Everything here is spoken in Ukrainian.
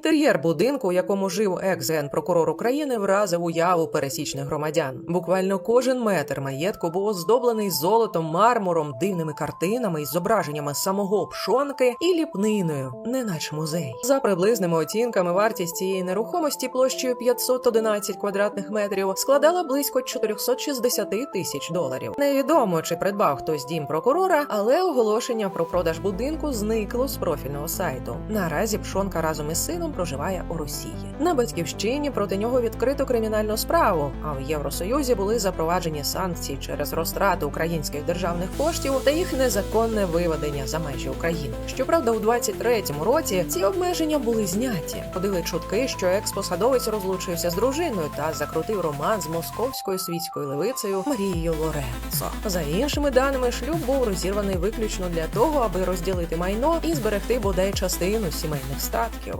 Інтер'єр будинку, у якому жив екс-генпрокурор України, вразив уяву пересічних громадян. Буквально кожен метр маєтку був оздоблений золотом, мармуром, дивними картинами із зображеннями самого пшонки і ліпниною, неначе музей. За приблизними оцінками, вартість цієї нерухомості площею 511 квадратних метрів складала близько 460 тисяч доларів. Невідомо чи придбав хтось дім прокурора, але оголошення про продаж будинку зникло з профільного сайту. Наразі пшонка разом із сином проживає у Росії. На батьківщині проти нього відкрито кримінальну справу. А в Євросоюзі були запроваджені санкції через розтрату українських державних коштів та їх незаконне виведення за межі України. Щоправда, у 23-му році ці обмеження були зняті. Ходили чутки, що екс-посадовець розлучився з дружиною та закрутив роман з московською світською левицею Марією Лоренцо. За іншими даними, шлюб був розірваний виключно для того, аби розділити майно і зберегти бодай частину сімейних статків.